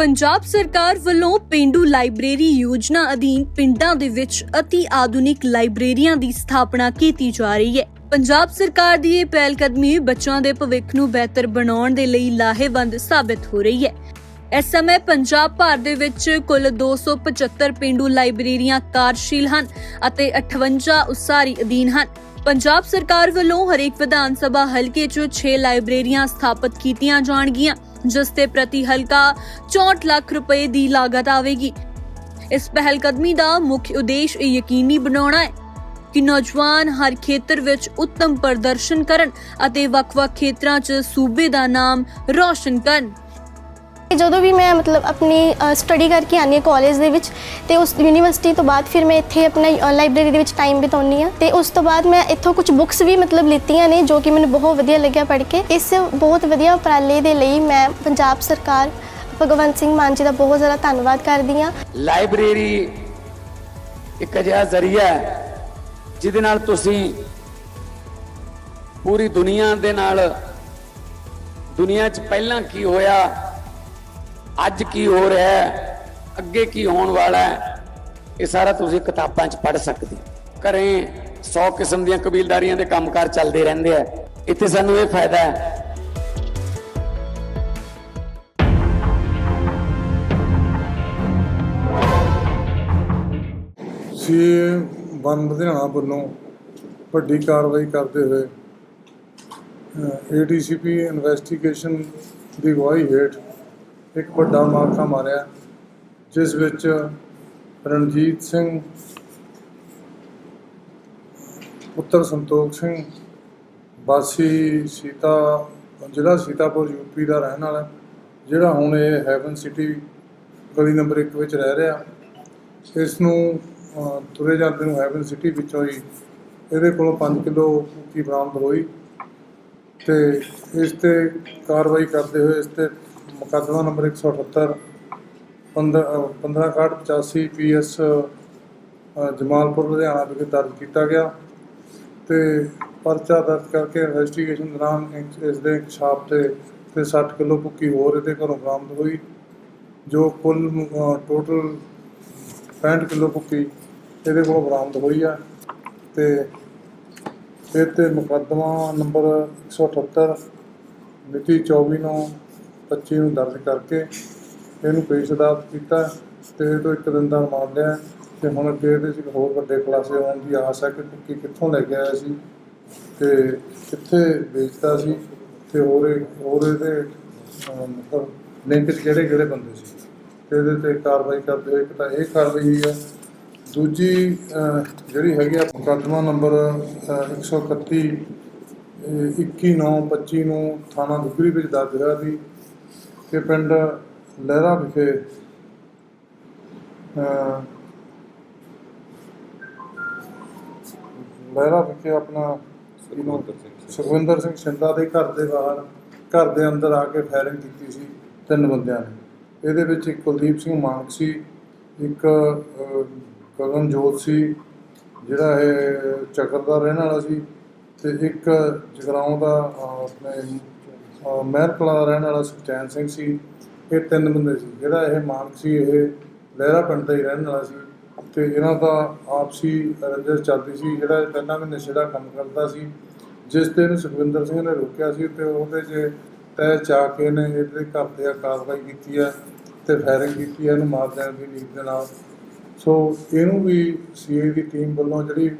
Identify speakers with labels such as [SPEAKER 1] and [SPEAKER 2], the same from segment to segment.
[SPEAKER 1] ਪੰਜਾਬ ਸਰਕਾਰ ਵੱਲੋਂ ਪਿੰਡੂ ਲਾਇਬ੍ਰੇਰੀ ਯੋਜਨਾ ਅਧੀਨ ਪਿੰਡਾਂ ਦੇ ਵਿੱਚ ਅਤੀ ਆਧੁਨਿਕ ਲਾਇਬ੍ਰੇਰੀਆਂ ਦੀ ਸਥਾਪਨਾ ਕੀਤੀ ਜਾ ਰਹੀ ਹੈ। ਪੰਜਾਬ ਸਰਕਾਰ ਦੀ ਇਹ ਪਹਿਲ ਕਦਮੀ ਬੱਚਿਆਂ ਦੇ ਭਵਿੱਖ ਨੂੰ ਬਿਹਤਰ ਬਣਾਉਣ ਦੇ ਲਈ ਲਾਹੇਵੰਦ ਸਾਬਤ ਹੋ ਰਹੀ ਹੈ। ਇਸ ਸਮੇਂ ਪੰਜਾਬ ਭਰ ਦੇ ਵਿੱਚ ਕੁੱਲ 275 ਪਿੰਡੂ ਲਾਇਬ੍ਰੇਰੀਆਂ ਕਾਰਜਸ਼ੀਲ ਹਨ ਅਤੇ 58 ਉਸਾਰੀ ਅਧੀਨ ਹਨ। ਪੰਜਾਬ ਸਰਕਾਰ ਵੱਲੋਂ ਹਰੇਕ ਵਿਧਾਨ ਸਭਾ ਹਲਕੇ 'ਚ 6 ਲਾਇਬ੍ਰੇਰੀਆਂ ਸਥਾਪਿਤ ਕੀਤੀਆਂ ਜਾਣਗੀਆਂ। ਜਿਸ ਤੇ ਪ੍ਰਤੀ ਹਲਕਾ 64 ਲੱਖ ਰੁਪਏ ਦੀ ਲਾਗਤ ਆਵੇਗੀ। ਇਸ ਪਹਿਲ ਕਦਮੀ ਦਾ ਮੁੱਖ ਉਦੇਸ਼ ਇਹ ਯਕੀਨੀ ਬਣਾਉਣਾ ਹੈ ਕਿ ਨੌਜਵਾਨ ਹਰ ਖੇਤਰ ਵਿੱਚ ਉੱਤਮ ਪ੍ਰਦਰਸ਼ਨ ਕਰਨ ਅਤੇ ਵੱਖ-ਵੱਖ ਖੇਤਰਾਂ 'ਚ ਸੂਬੇ ਦਾ ਨਾਮ ਰੌਸ਼ਨ ਕਰਨ।
[SPEAKER 2] ਜਦੋਂ ਵੀ ਮੈਂ ਮਤਲਬ ਆਪਣੀ ਸਟੱਡੀ ਕਰਕੇ ਆਉਂਦੀ ਹਾਂ ਕਾਲਜ ਦੇ ਵਿੱਚ, ਤੇ ਉਸ ਯੂਨੀਵਰਸਿਟੀ ਤੋਂ ਬਾਅਦ ਫਿਰ ਮੈਂ ਇੱਥੇ ਆਪਣਾ ਲਾਇਬ੍ਰੇਰੀ ਦੇ ਵਿੱਚ ਟਾਈਮ ਬਿਤਾਉਣੀ ਆ ਤੇ ਉਸ ਤੋਂ ਬਾਅਦ ਮੈਂ ਇੱਥੋਂ ਕੁਝ ਬੁੱਕਸ ਵੀ ਮਤਲਬ ਲਿੱਤੀਆਂ ਨੇ, ਜੋ ਕਿ ਮੈਨੂੰ ਬਹੁਤ ਵਧੀਆ ਲੱਗਿਆ ਪੜ੍ਹ ਕੇ। ਇਸ ਬਹੁਤ ਵਧੀਆ ਉਪਰਾਲੇ ਦੇ ਲਈ ਮੈਂ ਪੰਜਾਬ ਸਰਕਾਰ, ਭਗਵੰਤ ਸਿੰਘ ਮਾਨ ਜੀ ਦਾ ਬਹੁਤ ਜ਼ਿਆਦਾ ਧੰਨਵਾਦ ਕਰਦੀ ਹਾਂ।
[SPEAKER 3] ਲਾਇਬ੍ਰੇਰੀ ਇੱਕ ਅਜਿਹਾ ਜ਼ਰੀਆ ਹੈ, ਜਿਹਦੇ ਨਾਲ ਤੁਸੀਂ ਪੂਰੀ ਦੁਨੀਆ ਦੇ ਨਾਲ ਦੁਨੀਆ 'ਚ ਪਹਿਲਾਂ ਕੀ ਹੋਇਆ ਅੱਜ ਕੀ ਹੋ ਰਿਹਾ ਹੈ? ਅੱਗੇ ਕੀ ਹੋਣ ਵਾਲਾ ਹੈ? ਇਹ ਸਾਰਾ ਤੁਸੀਂ ਕਿਤਾਬਾਂ 'ਚ ਪੜ੍ਹ ਸਕਦੇ ਹੋ। ਘਰੇ 100 ਕਿਸਮ ਦੀਆਂ ਕਬੀਲਦਾਰੀਆਂ ਦੇ ਕੰਮਕਾਰ ਚੱਲਦੇ ਰਹਿੰਦੇ ਆ। ਇੱਥੇ ਸਾਨੂੰ ਇਹ ਫਾਇਦਾ ਹੈ।
[SPEAKER 4] ਸੀ ਵਨ ਲੁਧਿਆਣਾ ਵੱਲੋਂ ਵੱਡੀ ਕਾਰਵਾਈ ਕਰਦੇ ਹੋਏ ਏਡੀਸੀਪੀ ਇਨਵੈਸਟੀਗੇਸ਼ਨ ਦੀ ਅਗਵਾਈ ਹੇਠ ਇੱਕ ਵੱਡਾ ਮਾਰਕਾ ਮਾਰਿਆ, ਜਿਸ ਵਿੱਚ ਰਣਜੀਤ ਸਿੰਘ, ਪੁੱਤਰ ਸੰਤੋਖ ਸਿੰਘ, ਵਾਸੀ ਸੀਤਾ, ਜ਼ਿਲ੍ਹਾ ਸੀਤਾਪੁਰ ਯੂਪੀ ਦਾ ਰਹਿਣ ਵਾਲਾ, ਜਿਹੜਾ ਹੁਣ ਇਹ ਹੈਵਨ ਸਿਟੀ ਗਲੀ ਨੰਬਰ 1 ਵਿੱਚ ਰਹਿ ਰਿਹਾ। ਇਸ ਨੂੰ ਤੁਰੇ ਜਾਂਦੇ ਨੂੰ ਹੈਵਨ ਸਿਟੀ ਵਿੱਚੋਂ ਹੀ ਇਹਦੇ ਕੋਲੋਂ 5 ਕਿਲੋ ਕੁੱਕੀ ਬਰਾਮਦ ਹੋਈ ਤੇ ਇਸ ਤੇ ਕਾਰਵਾਈ ਕਰਦੇ ਹੋਏ ਇਸ ਤੇ ਮੁਕੱਦਮਾ ਨੰਬਰ 178 1585 ਪੀਐਸ ਜਮਾਲਪੁਰ, ਲੁਧਿਆਣਾ ਵਿਖੇ ਦਰਜ ਕੀਤਾ ਗਿਆ ਤੇ ਪਰਚਾ ਦਰਜ ਕਰਕੇ ਇਨਵੈਸਟੀਗੇਸ਼ਨ ਦੌਰਾਨ ਇਸ- ਦੇ ਛਾਪ ਤੇ ਤੇ 60 ਕਿਲੋ ਭੁੱਕੀ ਹੋਰ ਇਹਦੇ ਘਰੋਂ ਬਰਾਮਦ ਹੋਈ, ਜੋ ਕੁੱਲ ਟੋਟਲ 65 ਕਿਲੋ ਭੁੱਕੀ ਇਹਦੇ ਕੋਲੋਂ ਬਰਾਮਦ ਹੋਈ ਆ ਤੇ ਇਹ ਤੇ ਮੁਕੱਦਮਾ ਨੰਬਰ 178 ਮਿਤੀ 24 ਨੂੰ 25 ਨੂੰ ਦਰਜ ਕਰਕੇ ਇਹਨੂੰ ਪੇਸ਼ ਅਦਾਲਤ ਕੀਤਾ ਤੇ ਇਹ ਤੋਂ ਇੱਕ ਦਿਨ ਦਾ ਰਿਮਾਂਡ ਲਿਆ ਤੇ ਹੁਣ ਅੱਗੇ ਇਹਦੇ 'ਚ ਇੱਕ ਹੋਰ ਵੱਡੇ ਖੁਲਾਸੇ ਹੋਣ ਦੀ ਆਸ ਹੈ ਕਿ ਭੁੱਕੀ ਕਿੱਥੋਂ ਲੈ ਕੇ ਆਇਆ ਸੀ ਤੇ ਕਿੱਥੇ ਵੇਚਦਾ ਸੀ ਤੇ ਹੋਰ ਇਹ- ਹੋਰ ਇਹਦੇ ਮਤਲਬ ਲਿੰਕ ਕਿਹੜੇ ਕਿਹੜੇ ਬੰਦੇ ਸੀ? ਤੇ ਇਹਦੇ ਤੇ ਕਾਰਵਾਈ ਕਰਦੇ ਹੋਏ ਇੱਕ ਤਾਂ ਇਹ ਕਾਰਵਾਈ ਹੋਈ ਆ ਦੂਜੀ ਜਿਹੜੀ ਹੈਗੀ ਆ ਮੁਕੱਦਮਾ ਨੰਬਰ ਅਹ, 131 ਇਹ 21 9 25 ਨੂੰ ਥਾਣਾ ਦੁਗਰੀ ਵਿੱਚ ਦਰਜ ਹੋਇਆ ਸੀ। ਕਿ ਪਿੰਡ ਲਹਿਰਾ ਵਿਖੇ ਲਹਿਰਾ ਵਿਖੇ ਆਪਣਾ ਸੁਖਵਿੰਦਰ ਸਿੰਘ ਸਿੰਦਾ। ਦੇ ਘਰ ਦੇ ਬਾਹਰ ਘਰ ਦੇ ਅੰਦਰ ਆ ਕੇ ਫਾਇਰਿੰਗ ਕੀਤੀ ਸੀ ਤਿੰਨ ਬੰਦਿਆਂ ਨੇ। ਇਹਦੇ ਵਿੱਚ ਇੱਕ ਕੁਲਦੀਪ ਸਿੰਘ ਮਾਨਕ ਸੀ ਇੱਕ ਅਹ, ਗਗਨਜੋਤ ਸੀ ਜਿਹੜਾ ਇਹ ਚੱਕਰ ਦਾ ਰਹਿਣ ਵਾਲਾ ਸੀ ਤੇ ਇੱਕ ਜਗਰਾਉਂ ਦਾ ਆਪਣੇ ਅਹ, ਦਾ ਰਹਿਣ ਵਾਲਾ ਸੁਖਚੈਨ ਸਿੰਘ ਸੀ ਇਹ ਤਿੰਨ ਬੰਦੇ ਸੀ। ਜਿਹੜਾ ਇਹ ਮਾਨਕ ਸੀ ਇਹ ਲਹਿਰਾ ਪਿੰਡ ਦਾ ਹੀ ਰਹਿਣ ਵਾਲਾ ਸੀ। ਤੇ ਇਹਨਾਂ ਦਾ ਆਪਸੀ ਰੰਜਿਸ਼ ਚੱਲਦੀ ਸੀ। ਜਿਹੜਾ ਇਹ ਪਹਿਲਾਂ ਵੀ ਨਸ਼ੇ ਦਾ ਕੰਮ ਕਰਦਾ ਸੀ ਜਿਸ ਤੇ ਇਹਨੂੰ ਸੁਖਵਿੰਦਰ ਸਿੰਘ ਨੇ ਰੋਕਿਆ ਸੀ ਤੇ ਉਹਦੇ 'ਚ ਤੈ ਚਾ ਕੇ ਇਹਨੇ ਇਹਦੇ ਘਰ ਤੇ ਆ ਕਾਰਵਾਈ ਕੀਤੀ ਹੈ ਤੇ ਫਾਇਰਿੰਗ ਕੀਤੀ ਹੈ ਇਹਨੂੰ ਮਾਰ ਦੇਣ ਦੀ ਨੀਤ ਦੇ ਨਾਲ। ਸੋ ਇਹਨੂੰ ਵੀ ਸੀਏ ਦੀ ਟੀਮ ਵੱਲੋਂ ਜਿਹੜੀ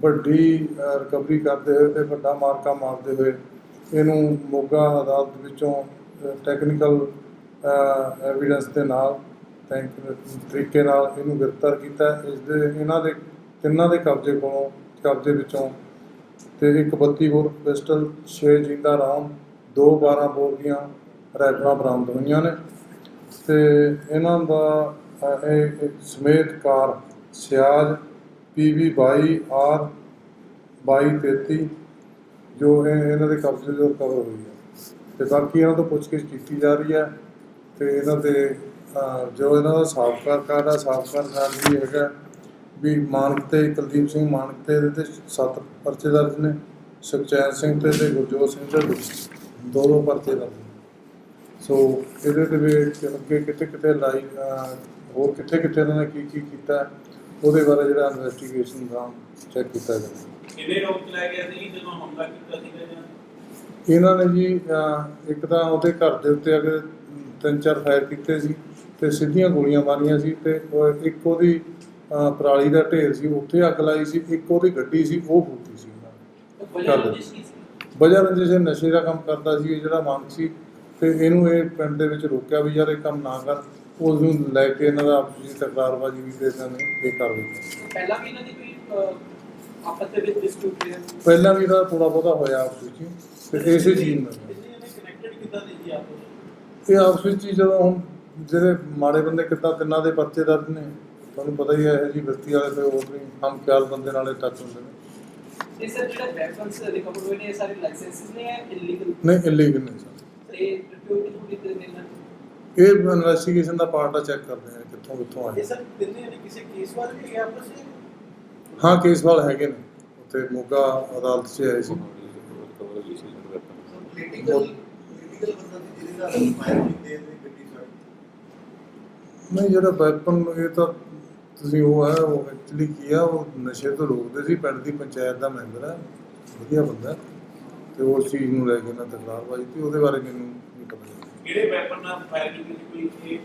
[SPEAKER 4] ਵੱਡੀ ਰਿਕਵਰੀ ਕਰਦੇ ਹੋਏ ਤੇ ਵੱਡਾ ਮਾਰਕਾ ਮਾਰਦੇ ਹੋਏ ਇਹਨੂੰ ਮੋਗਾ ਅਦਾਲਤ ਵਿੱਚੋਂ ਟੈਕਨੀਕਲ ਐਵੀਡੈਂਸ ਦੇ ਨਾਲ ਤਰੀਕੇ ਨਾਲ ਇਹਨੂੰ ਗ੍ਰਿਫਤਾਰ ਕੀਤਾ। ਇਸ ਦੇ ਇਹਨਾਂ ਦੇ ਤਿੰਨਾਂ ਦੇ ਕਬਜ਼ੇ ਕੋਲੋਂ, ਕਬਜ਼ੇ ਵਿੱਚੋਂ ਤੇ ਇੱਕ 32 ਬੋਰ ਪਿਸਟਲ 6 ਜਿੰਦਾ ਰਾਮ, ਦੋ 12 ਬੋਰ ਦੀਆਂ ਰਾਈਫਲਾਂ ਬਰਾਮਦ ਹੋਈਆਂ ਨੇ। ਤੇ ਇਹਨਾਂ ਦਾ ਇਹ ਸਮੇਤ ਕਾਰ ਸਿਆਜ PV 22 R 2233 ਜੋ ਇਹ ਇਹਨਾਂ ਦੇ ਕਬਜ਼ੇ ਤੋਂ ਰਿਕਵਰ ਹੋਈ ਹੈ। ਤੇ ਬਾਕੀ ਇਹਨਾਂ ਤੋਂ ਪੁੱਛਗਿੱਛ ਕੀਤੀ ਜਾ ਰਹੀ ਹੈ ਤੇ ਇਹਨਾਂ ਦੇ ਜੋ ਇਹਨਾਂ ਦਾ ਸਾਬਕਾ ਕਾਰ ਦਾ ਸਾਬਕਾ ਨਾਲ ਵੀ ਹੈਗਾ ਵੀ ਮਾਨਕ ਤੇ ਕੁਲਦੀਪ ਸਿੰਘ ਮਾਨਕ ਤੇ ਇਹਦੇ ਤੇ ਸੱਤ ਪਰਚੇ ਦਰਜ ਨੇ, ਸੁਖਚੈਨ ਸਿੰਘ ਤੇ ਤੇ ਗੁਰਜੋਤ ਸਿੰਘ ਤੇ ਦੋ ਦੋ ਪਰਚੇ ਦਰਜ ਨੇ। ਸੋ ਇਹਦੇ ਦੇ ਵਿੱਚ ਅੱਗੇ ਕਿਤੇ ਕਿਤੇ ਲਾਈ ਹੋਰ ਕਿੱਥੇ ਕਿੱਥੇ ਇਹਨਾਂ ਨੇ ਕੀ ਕੀ ਕੀਤਾ, ਉਹਦੇ ਬਾਰੇ ਜਿਹੜਾ ਇਨਵੈਸਟੀਗੇਸ਼ਨ ਦਾ ਚੈੱਕ ਕੀਤਾ ਜਾਵੇ।
[SPEAKER 5] ਕਿਹੜੇ ਰੋਕ ਚ ਲੈ ਗਿਆ ਸੀ? ਜਦੋਂ ਹਮਲਾ ਕੀਤਾ ਸੀਗਾ ਜਾਂ?
[SPEAKER 4] ਇਹਨਾਂ ਨੇ ਜੀ ਅਹ, ਇੱਕ ਤਾਂ ਉਹਦੇ ਘਰ ਦੇ ਉੱਤੇ ਅਗੇ ਤਿੰਨ ਚਾਰ ਫਾਇਰ ਕੀਤੇ ਸੀ ਤੇ ਸਿੱਧੀਆਂ ਗੋਲੀਆਂ ਮਾਰੀਆਂ ਸੀ ਤੇ ਉਹ ਇੱਕ ਉਹਦੀ ਅਹ, ਪਰਾਲੀ ਦਾ ਢੇਰ ਸੀ ਉੱਥੇ ਅੱਗ ਲਾਈ ਸੀ ਇੱਕ ਉਹਦੀ ਗੱਡੀ ਸੀ ਉਹ ਫੂਕੀ ਸੀ। ਉਹਨਾਂ ਨੇ।
[SPEAKER 5] ਵਜ੍ਹਾ
[SPEAKER 4] ਕਰ
[SPEAKER 5] ਰੰਜਿਸ਼ ਕੀ ਸੀ?
[SPEAKER 4] ਵਜ੍ਹਾ ਰੰਜਿਸ਼ ਇਹ ਨਸ਼ੇ ਦਾ ਕੰਮ ਕਰਦਾ ਸੀ ਇਹ ਜਿਹੜਾ ਮੰਗ ਸੀ ਤੇ ਇਹਨੂੰ ਇਹ ਪਿੰਡ ਦੇ ਵਿੱਚ ਰੋਕਿਆ ਵੀ ਯਾਰ ਇਹ ਕੰਮ ਨਾ ਕਰ। ਉਸ ਨੂੰ ਲੈ ਕੇ ਇਹਨਾਂ ਦਾ ਆਪਸੀ ਤਕਰਾਰਬਾਜ਼ੀ ਵੀ ਤੇ ਇਹਨਾਂ ਨੇ ਇਹ ਕਰ ਦਿੱਤੀ।
[SPEAKER 5] ਪਹਿਲਾਂ ਵੀ ਇਹਨਾਂ ਦੀ ਕੋਈ ਅਹ, ਆਪਸ ਦੇ ਵਿੱਚ ਡਿਸਪਿਊਟ ਰਿਹਾ
[SPEAKER 4] ਪਹਿਲਾਂ ਵੀ ਇਹਦਾ ਥੋੜਾ ਬਹੁਤਾ ਹੋਇਆ ਆਪਸ ਵਿੱਚ ਤੇ ਇਸੇ ਚੀਜ਼ ਨਾਲ।
[SPEAKER 5] ਕਨੈਕਟਡ ਕਿੱਦਾਂ ਦੀ ਸੀ ਆਪਸ
[SPEAKER 4] ਇਹ ਆਪਸ ਵਿੱਚ ਹੀ ਜਦੋਂ ਹੁਣ ਜਿਹੜੇ ਮਾੜੇ ਬੰਦੇ ਕਿੱਦਾਂ ਤਿੰਨਾਂ ਦੇ ਪਰਚੇ ਦਰਜ ਨੇ ਤੁਹਾਨੂੰ ਪਤਾ ਹੀ ਹੈ ਇਹ ਜੀ ਬਸਤੀ ਵਾਲੇ ਤੇ ਹੋਰ ਵੀ ਹਮ ਖਿਆਲ ਬੰਦੇ ਨਾਲੇ ਟੱਚ ਹੁੰਦੇ ਨੇ।
[SPEAKER 5] ਇਹ ਸਰ ਜਿਹੜਾ ਵੈਪਨਸ ਰਿਕਵਰ ਹੋਏ ਨੇ ਇਹ ਸਾਰੇ ਲਾਇਸੈਂਸਿਸ ਨੇ ਜਾਂ ਇਲੀਗਲ
[SPEAKER 4] ਨਹੀਂ ਇਲੀਗਲ ਨਹੀਂ ਸਰ।
[SPEAKER 5] ਇਹ ਰਿਪੋਰਟ ਨੇ ਇਹਨਾਂ ਨੇ?
[SPEAKER 4] ਇਹ ਇਨਵੈਸਟੀਗੇਸ਼ਨ ਦਾ ਪਾਰਟ ਆ ਚੈੱਕ ਕਰਦੇ ਆ ਕਿੱਥੋਂ ਕਿੱਥੋਂ ਆਏ।
[SPEAKER 5] ਇਹ ਸਰ ਤਿੰਨੇ ਨੇ ਕਿਸੇ ਕੇਸ ਵਾਲੇ ਵੀ ਗਿਆ ਆਪਸ ਵਿੱਚ?
[SPEAKER 4] ਹਾਂ ਕੇਸ ਵਾਲ ਹੈਗੇ ਨੇ। ਉੱਥੇ ਮੋਗਾ ਅਦਾਲਤ 'ਚ ਆਏ ਸੀ। ਨਹੀਂ ਜਿਹੜਾ ਵੈਪਨ ਇਹ ਤਾਂ ਤੁਸੀਂ ਉਹ ਹੈ ਉਹ ਐਕਚੁਅਲੀ ਕੀ ਆ ਉਹ ਨਸ਼ੇ ਤੋਂ ਰੋਕਦੇ ਸੀ ਪਿੰਡ ਦੀ ਪੰਚਾਇਤ ਦਾ ਮੈਂਬਰ ਹੈ। ਵਧੀਆ ਬੰਦਾ। ਤੇ ਉਸ ਚੀਜ਼ ਨੂੰ ਲੈ ਕੇ ਨਾ ਤਕਰਾਰਬਾਜ਼ੀ ਤੇ ਉਹਦੇ ਬਾਰੇ ਮੈਨੂੰ ਨਹੀਂ ਪਤਾ।
[SPEAKER 5] ਕਿਹੜੇ ਵੈਪਨ ਨਾਲ ਫਾਇਰ ਕੀਤੀ ਕੋਈ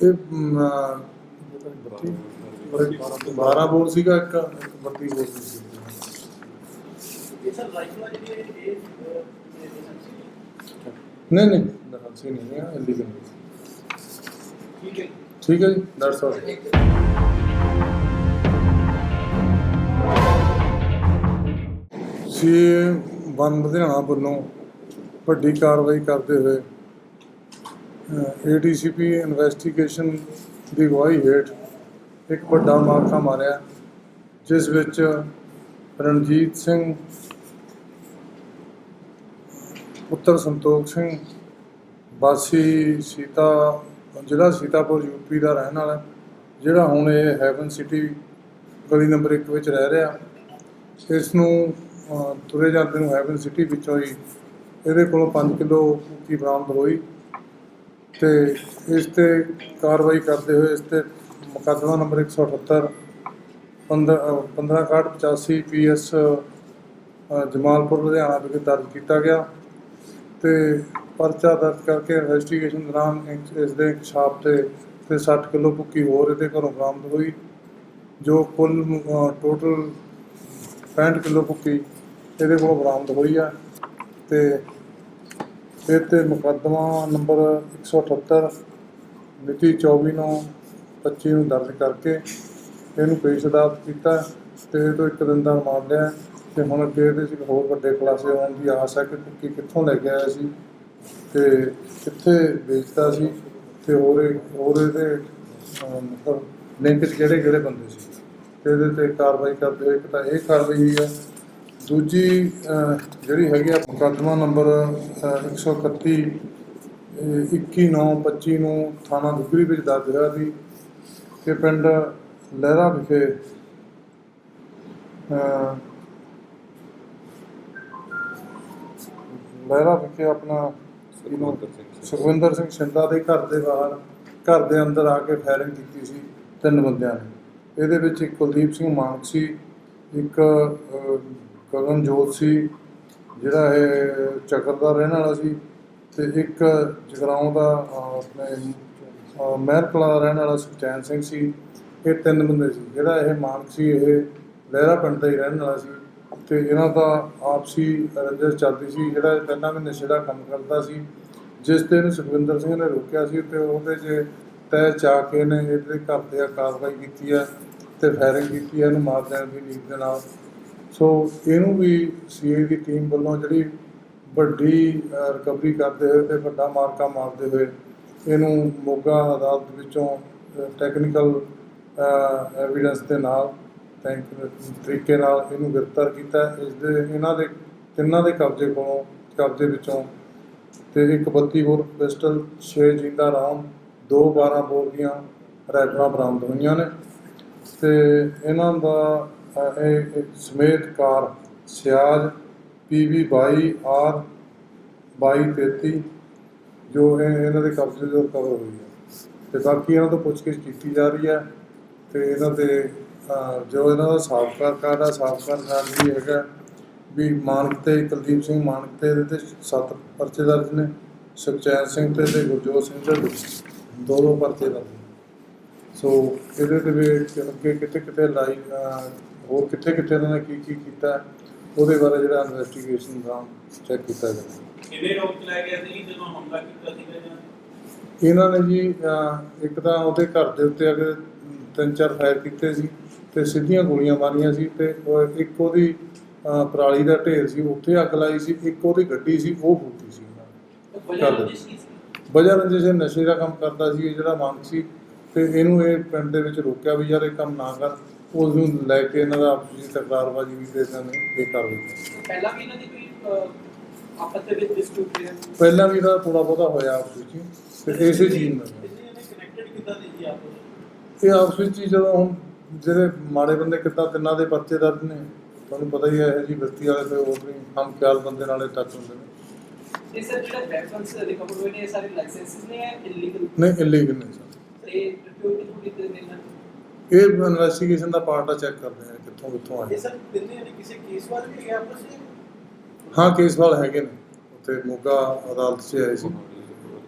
[SPEAKER 5] ਇਹ
[SPEAKER 4] ਇਹ 12 ਬੋਲ ਸੀਗਾ ਇੱਕ ਇੱਕ 32 ਬੋਲ ਸੀ ਨਹੀਂ ਨਹੀਂ ਨਹੀਂ ਹੈ ਇਲੀਗਲ
[SPEAKER 5] ਠੀਕ ਹੈ
[SPEAKER 4] ਠੀਕ ਹੈ ਜੀ that's all C one Ludhiana ਵੱਲੋਂ ਵੱਡੀ ਕਾਰਵਾਈ ਕਰਦੇ ਹੋਏ ਏਡੀਸੀਪੀ ਇਨਵੈਸਟੀਗੇਸ਼ਨ ਦੀ ਅਗਵਾਈ ਹੇਠ ਇੱਕ ਵੱਡਾ ਮਾਰਕਾ ਮਾਰਿਆ, ਜਿਸ ਵਿੱਚ ਰਣਜੀਤ ਸਿੰਘ, ਪੁੱਤਰ ਸੰਤੋਖ ਸਿੰਘ, ਵਾਸੀ ਸੀਤਾ, ਜ਼ਿਲ੍ਹਾ ਸੀਤਾਪੁਰ ਯੂਪੀ ਦਾ ਰਹਿਣ ਵਾਲਾ, ਜਿਹੜਾ ਹੁਣ ਇਹ ਹੈਵਨ ਸਿਟੀ ਗਲੀ ਨੰਬਰ 1 ਵਿੱਚ ਰਹਿ ਰਿਹਾ। ਇਸ ਨੂੰ ਤੁਰੇ ਜਾਂਦੇ ਨੂੰ ਹੈਵਨ ਸਿਟੀ ਵਿੱਚੋਂ ਹੀ ਇਹਦੇ ਕੋਲੋਂ 5 ਕਿਲੋ ਕੀ ਬਰਾਮਦ ਹੋਈ ਤੇ ਇਸ ਤੇ ਕਾਰਵਾਈ ਕਰਦੇ ਹੋਏ ਇਸ ਤੇ ਮੁਕੱਦਮਾ ਨੰਬਰ 178 1585 ਪੀਐਸ ਜਮਾਲਪੁਰ, ਲੁਧਿਆਣਾ ਵਿਖੇ ਦਰਜ ਕੀਤਾ ਗਿਆ ਤੇ ਪਰਚਾ ਦਰਜ ਕਰਕੇ ਇਨਵੈਸਟੀਗੇਸ਼ਨ ਦੌਰਾਨ ਇਸ- ਦੇ ਛਾਪ ਤੇ ਤੇ 60 ਕਿਲੋ ਭੁੱਕੀ ਹੋਰ ਇਹਦੇ ਘਰੋਂ ਬਰਾਮਦ ਹੋਈ, ਜੋ ਕੁੱਲ ਟੋਟਲ 65 ਕਿਲੋ ਭੁੱਕੀ ਇਹਦੇ ਕੋਲੋਂ ਬਰਾਮਦ ਹੋਈ ਆ ਤੇ ਇਹ ਤੇ ਮੁਕੱਦਮਾ ਨੰਬਰ 178 ਮਿਤੀ 24 ਨੂੰ 25 ਨੂੰ ਦਰਜ ਕਰਕੇ ਇਹਨੂੰ ਪੇਸ਼ ਅਦਾਲਤ ਕੀਤਾ ਤੇ ਇਹ ਤੋਂ ਇੱਕ ਦਿਨ ਦਾ ਰਿਮਾਂਡ ਲਿਆ ਤੇ ਹੁਣ ਅੱਗੇ ਇਹਦੇ 'ਚ ਹੋਰ ਵੱਡੇ ਖੁਲਾਸੇ ਹੋਣ ਦੀ ਆਸ ਹੈ ਕਿ ਭੁੱਕੀ ਕਿੱਥੋਂ ਲੈ ਕੇ ਆਇਆ ਸੀ ਤੇ ਕਿੱਥੇ ਵੇਚਦਾ ਸੀ ਤੇ ਹੋਰ ਹੋਰ ਇਹਦੇ ਮਤਲਬ ਲਿੰਕ ਕਿਹੜੇ ਕਿਹੜੇ ਬੰਦੇ ਸੀ ਤੇ ਇਹਦੇ ਤੇ ਕਾਰਵਾਈ ਕਰਦੇ ਹੋਏ ਇੱਕ ਤਾਂ ਇਹ ਕਾਰਵਾਈ ਹੋਈ ਹੈ। ਦੂਜੀ ਜਿਹੜੀ ਹੈਗੀ ਆ ਮੁਕੱਦਮਾ ਨੰਬਰ ਅਹ, 131 ਇਹ 21 9 25 ਨੂੰ ਥਾਣਾ ਦੁਗਰੀ ਵਿੱਚ ਦਰਜ ਹੋਇਆ ਸੀ। ਕਿ ਪਿੰਡ ਲਹਿਰਾ ਵਿਖੇ ਲਹਿਰਾ ਵਿਖੇ ਆਪਣਾ ਸੁਖਵਿੰਦਰ ਸਿੰਘ ਸ਼ਿੰਦਾ ਦੇ ਘਰ ਦੇ ਬਾਹਰ ਘਰ ਦੇ ਅੰਦਰ ਆ ਕੇ ਫਾਇਰਿੰਗ ਕੀਤੀ ਸੀ ਤਿੰਨ ਬੰਦਿਆਂ ਨੇ। ਇਹਦੇ ਵਿੱਚ ਇੱਕ ਕੁਲਦੀਪ ਸਿੰਘ ਮਾਨਕ ਸੀ ਇੱਕ ਅਹ, ਗਗਨਜੋਤ ਸੀ ਜਿਹੜਾ ਇਹ ਚੱਕਰ ਦਾ ਰਹਿਣ ਵਾਲਾ ਸੀ ਤੇ ਇੱਕ ਜਗਰਾਉਂ ਦਾ ਆਪਣੇ ਮਹਿਰ ਕਲਾਂ ਰਹਿਣ ਵਾਲਾ ਸੁਖਚੈਨ ਸਿੰਘ ਸੀ, ਇਹ ਤਿੰਨ ਬੰਦੇ ਸੀ। ਜਿਹੜਾ ਇਹ ਮਾਨਕ ਸੀ, ਇਹ ਲਹਿਰਾ ਪਿੰਡ ਦਾ ਹੀ ਰਹਿਣ ਵਾਲਾ ਸੀ। ਤੇ ਇਹਨਾਂ ਦਾ ਆਪਸੀ ਰੰਜਿਸ਼ ਚੱਲਦੀ ਸੀ। ਜਿਹੜਾ ਇਹ ਪਹਿਲਾਂ ਵੀ ਨਸ਼ੇ ਦਾ ਕੰਮ ਕਰਦਾ ਸੀ, ਜਿਸ ਤੇ ਇਹਨੂੰ ਸੁਖਵਿੰਦਰ ਸਿੰਘ ਨੇ ਰੋਕਿਆ ਸੀ ਤੇ ਉਹਦੇ 'ਚ ਤੈ ਚਾ ਕੇ ਇਹਨੇ ਇਹਦੇ ਘਰ ਤੇ ਕਾਰਵਾਈ ਕੀਤੀ ਹੈ ਤੇ ਫਾਇਰਿੰਗ ਕੀਤੀ ਹੈ ਇਹਨੂੰ ਮਾਰ ਦੇਣ ਦੀ ਨੀਤ ਦੇ ਨਾਲ। ਸੋ ਇਹਨੂੰ ਵੀ ਸੀਏ ਦੀ ਟੀਮ ਵੱਲੋਂ ਜਿਹੜੀ ਵੱਡੀ ਰਿਕਵਰੀ ਕਰਦੇ ਹੋਏ ਤੇ ਵੱਡਾ ਮਾਰਕਾ ਮਾਰਦੇ ਹੋਏ ਇਹਨੂੰ ਮੋਗਾ ਅਦਾਲਤ ਵਿੱਚੋਂ ਟੈਕਨੀਕਲ ਐਵੀਡੈਂਸ ਦੇ ਨਾਲ ਤਰੀਕੇ ਨਾਲ ਇਹਨੂੰ ਗ੍ਰਿਫਤਾਰ ਕੀਤਾ। ਇਸ ਦੇ ਇਹਨਾਂ ਦੇ ਤਿੰਨਾਂ ਦੇ ਕਬਜ਼ੇ ਕੋਲੋਂ, ਕਬਜ਼ੇ ਵਿੱਚੋਂ ਤੇ ਇੱਕ 32 ਬੋਰ ਪਿਸਟਲ 6 ਜਿੰਦਾ ਰਾਮ, ਦੋ 12 ਬੋਰ ਦੀਆਂ ਰਾਈਫਲਾਂ ਬਰਾਮਦ ਹੋਈਆਂ ਨੇ। ਤੇ ਇਹਨਾਂ ਦਾ ਇਹ ਸਮੇਤ ਕਾਰ ਸਿਆਜ PV 22 R 2233 ਜੋ ਇਹ- ਇਹਨਾਂ ਦੇ ਕਬਜ਼ੇ ਤੋਂ ਰਿਕਵਰ ਹੋਈ ਹੈ। ਤੇ ਬਾਕੀ ਇਹਨਾਂ ਤੋਂ ਪੁੱਛਗਿੱਛ ਕੀਤੀ ਜਾ ਰਹੀ ਹੈ ਤੇ ਇਹਨਾਂ ਦੇ ਜੋ ਇਹਨਾਂ ਦਾ ਸਾਬਕਾ ਕਾਰਡ ਆ, ਸਾਬਕਾ ਕਾਰਡ ਵੀ ਹੈਗਾ ਵੀ ਮਾਨਕ ਤੇ ਕੁਲਦੀਪ ਸਿੰਘ ਮਾਨਕ ਤੇ ਇਹਦੇ ਤੇ ਸੱਤ ਪਰਚੇ ਦਰਜ ਨੇ, ਸੁਖਚੈਨ ਸਿੰਘ ਤੇ ਤੇ ਗੁਰਜੋਤ ਸਿੰਘ ਤੇ ਦੋ ਦੋ ਪਰਚੇ ਦਰਜ ਨੇ। ਸੋ ਇਹਦੇ ਤੇ ਵੀ ਅੱਗੇ ਕਿਤੇ ਕਿਤੇ ਲਾਈ ਹੋਰ ਕਿੱਥੇ ਕਿੱਥੇ ਇਹਨਾਂ ਨੇ ਕੀ ਕੀ ਕੀਤਾ ਉਹਦੇ ਬਾਰੇ ਜਿਹੜਾ ਇਨਵੈਸਟੀਗੇਸ਼ਨ ਦਾ ਚੈੱਕ ਕੀਤਾ ਜਾਵੇ
[SPEAKER 5] ਕਿਵੇਂ ਰੋਕ ਲੈ ਗਿਆ ਸੀ ਜਦੋਂ ਹਮਲਾ ਕੀਤਾ ਸੀ ਜਾਂ
[SPEAKER 4] ਇਹਨਾਂ ਨੇ ਜੀ ਅਹ, ਇੱਕ ਤਾਂ ਉਹਦੇ ਘਰ ਦੇ ਉੱਤੇ ਅਗੇ ਤਿੰਨ ਚਾਰ ਫਾਇਰ ਕੀਤੇ ਸੀ ਤੇ ਸਿੱਧੀਆਂ ਗੋਲੀਆਂ ਮਾਰੀਆਂ ਸੀ ਤੇ ਉਹ ਇੱਕ ਉਹਦੀ ਅਹ, ਪਰਾਲੀ ਦਾ ਢੇਰ ਸੀ ਉੱਥੇ ਅੱਗ ਲਾਈ ਸੀ ਇੱਕ ਉਹਦੀ ਗੱਡੀ ਸੀ ਉਹ ਫੂਕੀ ਸੀ ਉਹਨਾਂ ਨੇ।
[SPEAKER 5] ਵਜ੍ਹਾ
[SPEAKER 4] ਕਰ ਦਿਓ।
[SPEAKER 5] ਰੰਜਿਸ਼ ਕੀ ਸੀ
[SPEAKER 4] ਵਜ੍ਹਾ ਰੰਜਿਸ਼ ਇਹ ਨਸ਼ੇ ਦਾ ਕੰਮ ਕਰਦਾ ਸੀ ਇਹ ਜਿਹੜਾ ਮੰਗ ਸੀ ਤੇ ਇਹਨੂੰ ਇਹ ਪਿੰਡ ਦੇ ਵਿੱਚ ਰੋਕਿਆ ਵੀ ਯਾਰ ਇਹ ਕੰਮ ਨਾ ਕਰ ਉਸ ਨੂੰ ਲੈ ਕੇ ਇਹਨਾਂ ਦਾ ਆਪਸੀ ਵਿੱਚ ਤਕਰਾਰਬਾਜ਼ੀ ਵੀ ਤੇ ਇਹਨਾਂ ਨੇ ਇਹ ਕਰ ਦਿੱਤੀ
[SPEAKER 5] ਪਹਿਲਾਂ ਵੀ ਇਹਨਾਂ ਦੀ ਕੋਈ ਅਹ, ਆਪਸ ਦੇ ਵਿੱਚ ਡਿਸਪਿਊਟ ਰਿਹਾ
[SPEAKER 4] ਪਹਿਲਾਂ ਵੀ ਇਹਦਾ ਥੋੜਾ ਬਹੁਤਾ ਹੋਇਆ ਆਪਸ ਵਿੱਚ ਤੇ ਇਸੇ ਚੀਜ਼ ਨਾਲ।
[SPEAKER 5] ਇਹਨੇ ਕਨੈਕਟਡ ਕਿੱਦਾਂ ਦੀ ਸੀ ਆਪਸ
[SPEAKER 4] ਇਹ ਆਪਸ ਵਿੱਚ ਹੀ ਜਦੋਂ ਹੁਣ ਜਿਹੜੇ ਮਾੜੇ ਬੰਦੇ ਕਿੱਦਾਂ ਤਿੰਨਾਂ ਦੇ ਪਰਚੇ ਦਰਜ ਨੇ ਤੁਹਾਨੂੰ ਪਤਾ ਹੀ ਹੈ ਇਹ ਜੀ ਬਸਤੀ ਵਾਲੇ ਤੇ ਹੋਰ ਵੀ ਹਮ ਖਿਆਲ ਬੰਦੇ ਨਾਲੇ ਟੱਚ ਹੁੰਦੇ ਨੇ।
[SPEAKER 5] ਇਹ ਸਰ ਜਿਹੜਾ ਵੈਪਨਸ ਰਿਕਵਰ ਹੋਏ ਨੇ ਇਹ ਸਾਰੇ ਲਾਇਸੈਂਸਿਸ ਨੇ ਜਾਂ ਇਲੀਗਲ
[SPEAKER 4] ਨਹੀਂ ਇਲੀਗਲ ਨਹੀਂ ਸਰ।
[SPEAKER 5] ਤੇ ਡਿਸਪਿਊਟ ਕਿਥੋਂ ਕੀਤੇ ਨੇ ਇਹਨਾਂ ਨੇ?
[SPEAKER 4] ਇਹ ਇਨਵੈਸਟੀਗੇਸ਼ਨ ਦਾ ਪਾਰਟ ਆ ਚੈੱਕ ਕਰਦੇ ਆ ਕਿੱਥੋਂ ਕਿੱਥੋਂ ਆਏ।
[SPEAKER 5] ਸਰ ਦਿਨੇ ਨੇ ਕਿਸੇ ਕੇਸ ਵਾਲੇ ਵੀ ਗਿਆ ਆਪਸ ਵਿੱਚ?
[SPEAKER 4] ਹਾਂ ਕੇਸ ਵਾਲ ਹੈਗੇ ਨੇ। ਉੱਥੇ ਮੋਗਾ ਅਦਾਲਤ 'ਚ ਆਏ ਸੀ।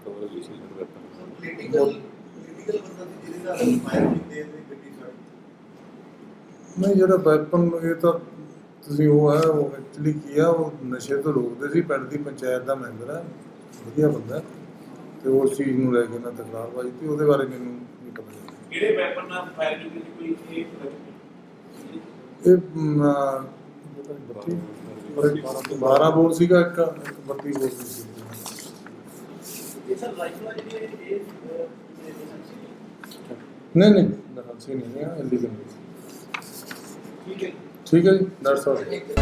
[SPEAKER 6] ਪੋਲੀਟੀਕਲ ਪੋਲੀਟੀਕਲ ਬੰਦਾ ਸੀ ਜਿਹਦੇ ਨਾਲ ਫਾਇਰ ਕੀਤੇ ਤੇ ਗੱਡੀ ਸੜ
[SPEAKER 4] ਨਹੀਂ ਜਿਹੜਾ ਵੈਪਨ ਇਹ ਤਾਂ ਤੁਸੀਂ ਉਹ ਹੈ ਉਹ ਐਕਚੁਅਲੀ ਕੀ ਆ ਉਹ ਨਸ਼ੇ ਤੋਂ ਰੋਕਦੇ ਸੀ ਪਿੰਡ ਦੀ ਪੰਚਾਇਤ ਦਾ ਮੈਂਬਰ ਹੈ ਵਧੀਆ ਬੰਦਾ। ਤੇ ਉਸ ਚੀਜ਼ ਨੂੰ ਲੈ ਕੇ ਨਾ ਤਕਰਾਰਬਾਜ਼ੀ ਤੇ ਉਹਦੇ ਬਾਰੇ ਮੈਨੂੰ ਨਹੀਂ ਪਤਾ।
[SPEAKER 5] ਕਿਹੜੇ ਵੈਪਨ ਨਾਲ ਫਾਇਰ ਕੀਤੀ ਸੀ ਕੋਈ ਇਹ
[SPEAKER 4] ਇਹ ਮ, ਅਹ, ਬੱਤੀ 12 ਬੋਲ ਸੀਗਾ ਇੱਕ ਇੱਕ 32 ਬੋਲ ਸੀ
[SPEAKER 5] ਇਹ ਸਰ ਰਾਈਫਲ ਜਿਹੜੀ ਇਹ ਇਹ
[SPEAKER 4] ਨਹੀਂ ਨਹੀਂ ਲਾਇਸੈਂਸ ਹੀ ਨਹੀਂ ਹੈ ਇਲੀਗਲ
[SPEAKER 5] ਠੀਕ ਹੈ
[SPEAKER 4] ਠੀਕ ਹੈ ਜੀ ਦੈਟਸ ਆਲ
[SPEAKER 6] ਇੱਕ